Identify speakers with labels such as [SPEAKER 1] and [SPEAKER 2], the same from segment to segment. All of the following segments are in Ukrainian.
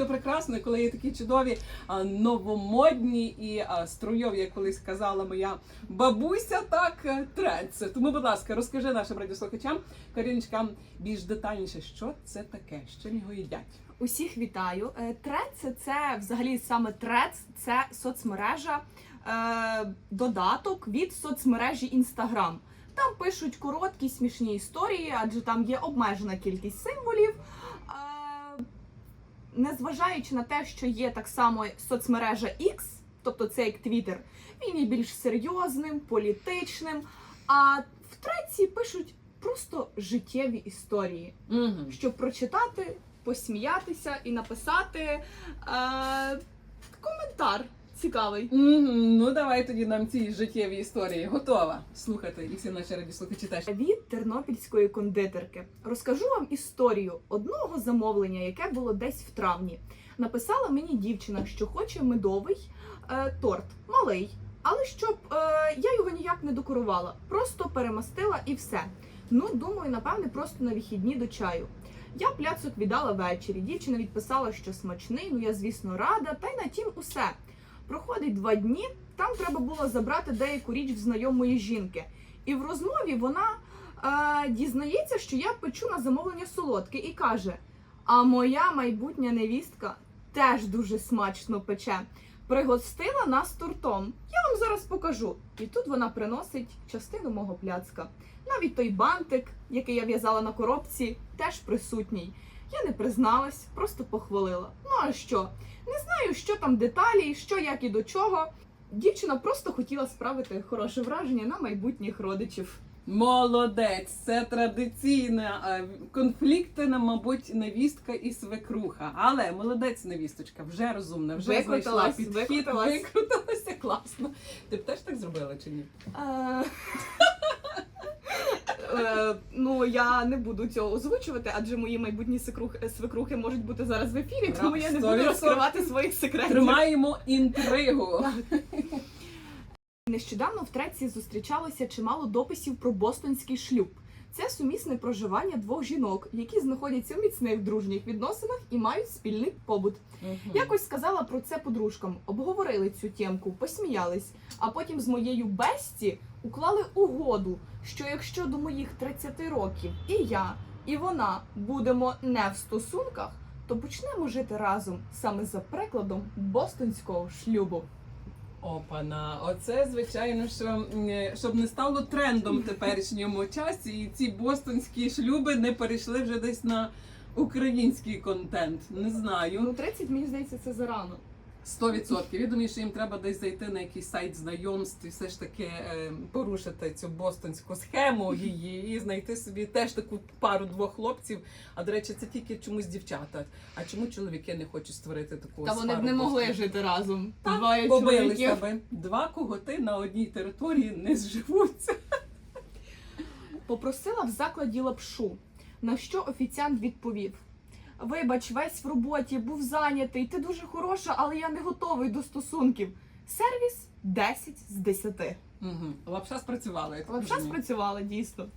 [SPEAKER 1] то прекрасно, коли є такі чудові, новомодні і струйові, як колись казала моя бабуся, так е. Тому, будь ласка, розкажи нашим радіослухачам, Каріночка, більш детальніше, що це таке, чим його їдять.
[SPEAKER 2] Усіх вітаю. Е, Трец це взагалі саме трец, це соцмережа, е, додаток від соцмережі Інстаграм. Там пишуть короткі смішні історії, адже там є обмежена кількість символів. Незважаючи на те, що є так само соцмережа X, тобто це як Twitter, він є більш серйозним, політичним. А в треці пишуть просто життєві історії
[SPEAKER 1] Угу.
[SPEAKER 2] щоб прочитати, посміятися і написати е, коментар цікавий.
[SPEAKER 1] Мгм. Ну давай тоді нам ці життєві історії. Готова слухати і всі наші радіослухачі теж.
[SPEAKER 2] Від тернопільської кондитерки розкажу вам історію одного замовлення, яке було десь в травні. Написала мені дівчина, що хоче медовий е, торт, малий, але щоб е, я його ніяк не декорувала, просто перемастила і все. Ну, думаю, напевне, просто на вихідні до чаю. Я пляцок віддала ввечері. Дівчина відписала, що смачний. Ну я, звісно, рада. Та й на тім усе. Проходить два дні. Там треба було забрати деяку річ в знайомої жінки. І в розмові вона е, дізнається, що я печу на замовлення солодке, і каже: А моя майбутня невістка теж дуже смачно пече. Пригостила нас тортом. Я вам зараз покажу. І тут вона приносить частину мого пляцка. Навіть той бантик, який я в'язала на коробці, теж присутній. Я не призналась, просто похвалила. Ну а що? Не знаю, що там деталі, що як і до чого. Дівчина просто хотіла справити хороше враження на майбутніх родичів.
[SPEAKER 1] Молодець, це традиційна конфліктина, мабуть, невістка і свекруха. Але молодець невісточка, вже розумна, вже знайшла підхід,
[SPEAKER 2] викрутилась.
[SPEAKER 1] викрутилася класно. Ти б теж так зробила чи ні?
[SPEAKER 2] Е, е, Ну, я не буду цього озвучувати, адже мої майбутні свекрухи, свекрухи можуть бути зараз в ефірі, тому я не буду розкривати своїх секретів.
[SPEAKER 1] Тримаємо інтригу.
[SPEAKER 2] Нещодавно в треці зустрічалося чимало дописів про бостонський шлюб. Це сумісне проживання двох жінок, які знаходяться в міцних дружніх відносинах і мають спільний побут.
[SPEAKER 1] Мгм.
[SPEAKER 2] Якось сказала про це подружкам, обговорили цю тємку, посміялись, а потім з моєю бесті уклали угоду, що якщо до моїх 30 років і я, і вона будемо не в стосунках, то почнемо жити разом саме за прикладом бостонського шлюбу.
[SPEAKER 1] Опана, оце звичайно, що щоб не стало трендом в теперішньому часі, і ці бостонські шлюби не перейшли вже десь на український контент. Не знаю.
[SPEAKER 2] Ну, 30, мені здається, це зарано.
[SPEAKER 1] 100%. Я думаю, що їм треба десь зайти на якийсь сайт знайомств і все ж таки е, порушити цю бостонську схему її і знайти собі теж таку пару двох хлопців. А до речі, це тільки чомусь дівчата. А чому чоловіки не хочуть створити таку
[SPEAKER 2] Та вони б не могли жити разом. Двоє
[SPEAKER 1] побилися
[SPEAKER 2] чоловіків.
[SPEAKER 1] би. Два коготи на одній території не зживуться.
[SPEAKER 2] Попросила в закладі лапшу, на що офіціант відповів: Вибач, весь в роботі, був зайнятий, ти дуже хороша, але я не готовий до стосунків. Сервіс 10 з 10.
[SPEAKER 1] Угу. Лапша спрацювала. Я
[SPEAKER 2] Лапша
[SPEAKER 1] розумію.
[SPEAKER 2] спрацювала дійсно.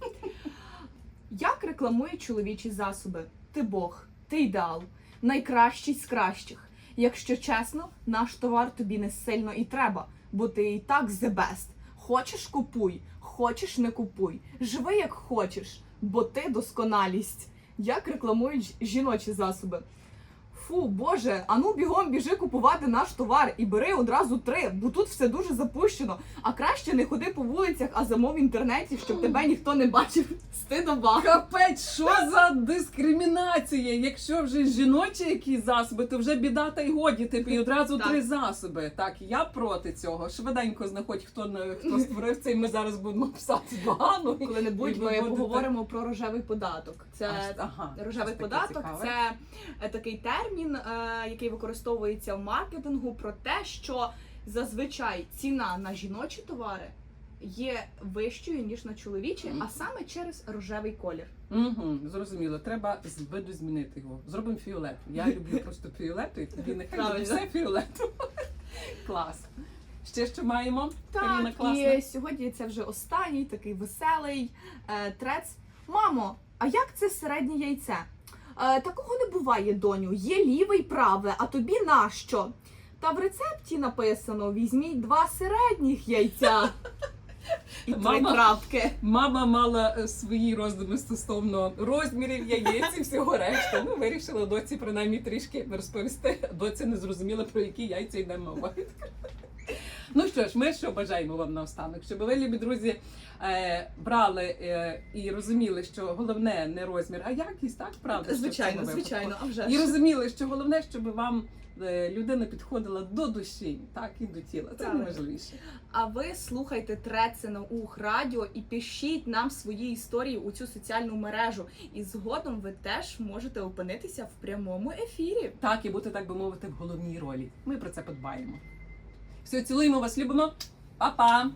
[SPEAKER 2] Як рекламують чоловічі засоби? Ти Бог, ти ідеал, найкращий з кращих. Якщо чесно, наш товар тобі не сильно і треба, бо ти і так the best. Хочеш купуй, хочеш не купуй. Живи як хочеш, бо ти досконалість. Як рекламують жіночі засоби? Фу, боже, ану бігом біжи купувати наш товар і бери одразу три, бо тут все дуже запущено. А краще не ходи по вулицях, а замов в інтернеті, щоб тебе ніхто не бачив. Стидоба.
[SPEAKER 1] Капець, що за дискримінація? Якщо вже жіночі якісь засоби, то вже біда та й годі. Типу, і одразу
[SPEAKER 2] Так.
[SPEAKER 1] три засоби. Так, я проти цього. Швиденько знаходь, хто не хто створив це, і ми зараз будемо писати догану.
[SPEAKER 2] Коли-небудь ми
[SPEAKER 1] будете-
[SPEAKER 2] поговоримо про рожевий податок. Це
[SPEAKER 1] Аж- ага,
[SPEAKER 2] рожевий податок це е, такий термін, е, який використовується в маркетингу про те, що зазвичай ціна на жіночі товари є вищою ніж на чоловічі, а саме через рожевий колір.
[SPEAKER 1] Угу, зрозуміло, треба з виду змінити його. Зробимо фіолет. Я люблю просто фіолету, і тоді нехай все фіолету. Клас. Ще що маємо?
[SPEAKER 2] Так, і сьогодні це вже останній такий веселий е, трец. Мамо, а як це середнє яйце? Е, такого не буває, доню. Є ліве й праве, а тобі нащо? Та в рецепті написано: візьміть два середніх яйця і три
[SPEAKER 1] Мама.
[SPEAKER 2] крапки.
[SPEAKER 1] Мама мала е, свої роздуми стосовно розмірів яєць і всього решта. Ну, вирішила доці принаймні трішки розповісти. Доці не зрозуміла, про які яйця йде мова. Ну що ж, ми що бажаємо вам наостанок, щоб ви, любі друзі, е, брали е, і розуміли, що головне не розмір, а якість, так правда?
[SPEAKER 2] Звичайно, звичайно, а вже
[SPEAKER 1] І розуміли, що головне, щоб вам е, людина підходила до душі, так і до тіла. Це
[SPEAKER 2] Правильно.
[SPEAKER 1] найважливіше.
[SPEAKER 2] А ви слухайте Трецено Ух Радіо і пишіть нам свої історії у цю соціальну мережу. І згодом ви теж можете опинитися в прямому ефірі.
[SPEAKER 1] Так, і бути, так би мовити, в головній ролі. Ми про це подбаємо. Все, цілуємо вас, любимо. Па-па!